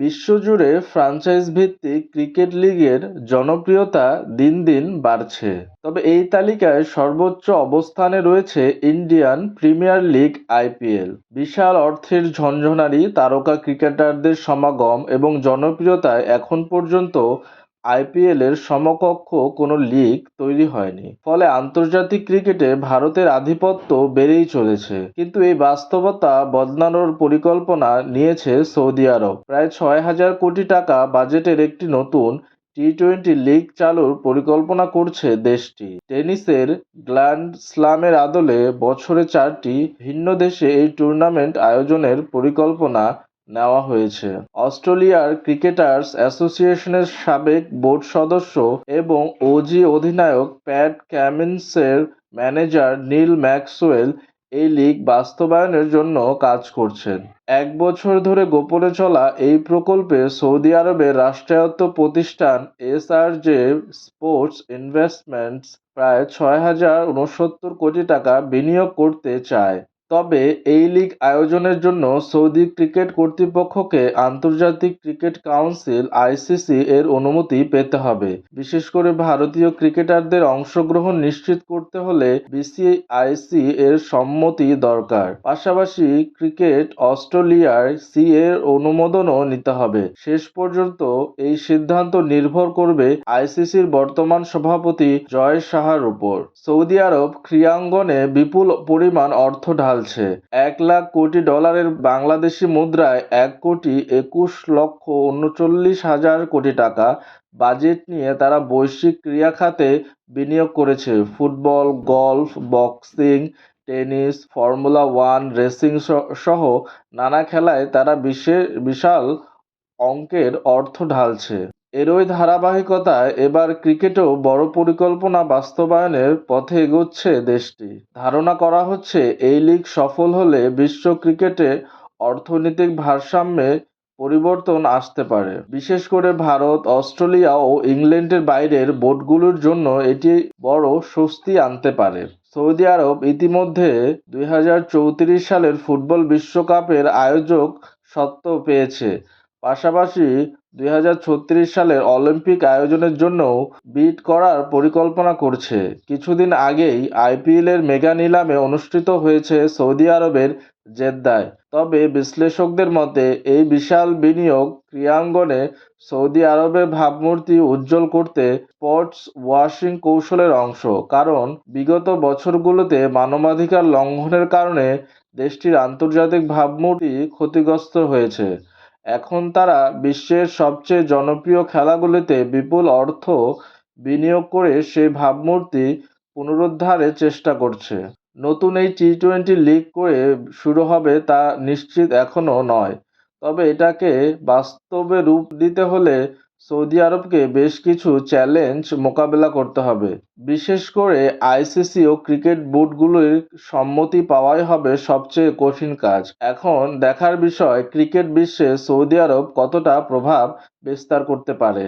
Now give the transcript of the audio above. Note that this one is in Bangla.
বিশ্বজুড়ে ফ্রাঞ্চাইজ ভিত্তিক ক্রিকেট লিগের জনপ্রিয়তা দিন দিন বাড়ছে। তবে এই তালিকায় সর্বোচ্চ অবস্থানে রয়েছে ইন্ডিয়ান প্রিমিয়ার লিগ আইপিএল বিশাল অর্থের ঝনঝনারি তারকা ক্রিকেটারদের সমাগম এবং জনপ্রিয়তায় এখন পর্যন্ত আইপিএলের সমকক্ষ কোনো লিগ তৈরি হয়নি। ফলে আন্তর্জাতিক ক্রিকেটে ভারতের আধিপত্য বেড়েই চলেছে। কিন্তু এই বাস্তবতা বদলানোর পরিকল্পনা নিয়েছে সৌদি আরব। প্রায় ছয় হাজার কোটি টাকা বাজেটের একটি নতুন টি টোয়েন্টি লিগ চালুর পরিকল্পনা করছে দেশটি। টেনিসের গ্ল্যান্ড স্লামের আদলে বছরে চারটি ভিন্ন দেশে এই টুর্নামেন্ট আয়োজনের পরিকল্পনা নেওয়া হয়েছে। অস্ট্রেলিয়ার ক্রিকেটার্স অ্যাসোসিয়েশনের সাবেক বোর্ড সদস্য এবং ওজি অধিনায়ক প্যাট ক্যামিন্সের ম্যানেজার নীল ম্যাক্সওয়েল এই লিগ বাস্তবায়নের জন্য কাজ করছেন। এক বছর ধরে গোপনে চলা এই প্রকল্পে সৌদি আরবের রাষ্ট্রায়ত্ত প্রতিষ্ঠান এসআরজে স্পোর্টস ইনভেস্টমেন্টস প্রায় ছয় হাজার উনসত্তর কোটি টাকা বিনিয়োগ করতে চায়। তবে এই লিগ আয়োজনের জন্য সৌদি ক্রিকেট কর্তৃপক্ষকে আন্তর্জাতিক ক্রিকেট কাউন্সিল, আইসিসি এর অনুমতি পেতে হবে। বিশেষ করে ভারতীয় ক্রিকেটারদের অংশগ্রহণ নিশ্চিত করতে হলে বিসিআইসি এর সম্মতি দরকার। পাশাপাশি ক্রিকেট অস্ট্রেলিয়ার সি এর অনুমোদনও নিতে হবে। শেষ পর্যন্ত এই সিদ্ধান্ত নির্ভর করবে আইসিসির বর্তমান সভাপতি জয় শাহর উপর। সৌদি আরব ক্রীড়াঙ্গনে বিপুল পরিমাণ অর্থ ঢালছে এক লাখ কোটি ডলারের বাংলাদেশি মুদ্রায় এক কোটি একুশ লক্ষ উনচল্লিশ হাজার কোটি টাকা বাজেট নিয়ে তারা বৈশ্বিক ক্রীড়া খাতে বিনিয়োগ করেছে। Football, golf, boxing, tennis, formula one, racing সহ নানা খেলায় তারা বিশ্বের বিশাল অঙ্কের অর্থ ঢালছে। এরই ধারাবাহিকতায় এবার ক্রিকেটেও বড় পরিকল্পনা বাস্তবায়নের পথে এগোচ্ছে দেশটি। ধারণা করা হচ্ছে, এই লিগ সফল হলে বিশ্ব ক্রিকেটে অর্থনৈতিক ভারসাম্যে পরিবর্তন আসতে পারে। বিশেষ করে ভারত, অস্ট্রেলিয়া ও ইংল্যান্ডের বাইরের বোর্ডগুলোর জন্য এটি বড় স্বস্তি আনতে পারে। সৌদি আরব ইতিমধ্যে দুই হাজার চৌত্রিশ সালের ফুটবল বিশ্বকাপের আয়োজক সত্ত্ব পেয়েছে। পাশাপাশি দুই হাজার ছত্রিশ সালের অলিম্পিক আয়োজনের জন্যও বিড করার পরিকল্পনা করছে। কিছুদিন আগেই আইপিএলের মেগা নিলামে অনুষ্ঠিত হয়েছে সৌদি আরবের জেদ্দায়। তবে বিশ্লেষকদের মতে, এই বিশাল বিনিয়োগ ক্রীড়াঙ্গনে সৌদি আরবের ভাবমূর্তি উজ্জ্বল করতে স্পোর্টস ওয়াশিং কৌশলের অংশ। কারণ, বিগত বছরগুলোতে মানবাধিকার লঙ্ঘনের কারণে দেশটির আন্তর্জাতিক ভাবমূর্তি ক্ষতিগ্রস্ত হয়েছে। এখন তারা বিশ্বের সবচেয়ে জনপ্রিয় খেলাগুলিতে বিপুল অর্থ বিনিয়োগ করে সেই ভাবমূর্তি পুনরুদ্ধারে চেষ্টা করছে। নতুন এই টি টোয়েন্টি লিগ করে শুরু হবে তা নিশ্চিত এখনও নয়। তবে এটাকে বাস্তবে রূপ দিতে হলে সৌদি আরবকে বেশ কিছু চ্যালেঞ্জ মোকাবেলা করতে হবে। বিশেষ করে আইসিসি ও ক্রিকেট বোর্ডগুলির সম্মতি পাওয়াই হবে সবচেয়ে কঠিন কাজ। এখন দেখার বিষয়, ক্রিকেট বিশ্বে সৌদি আরব কতটা প্রভাব বিস্তার করতে পারে?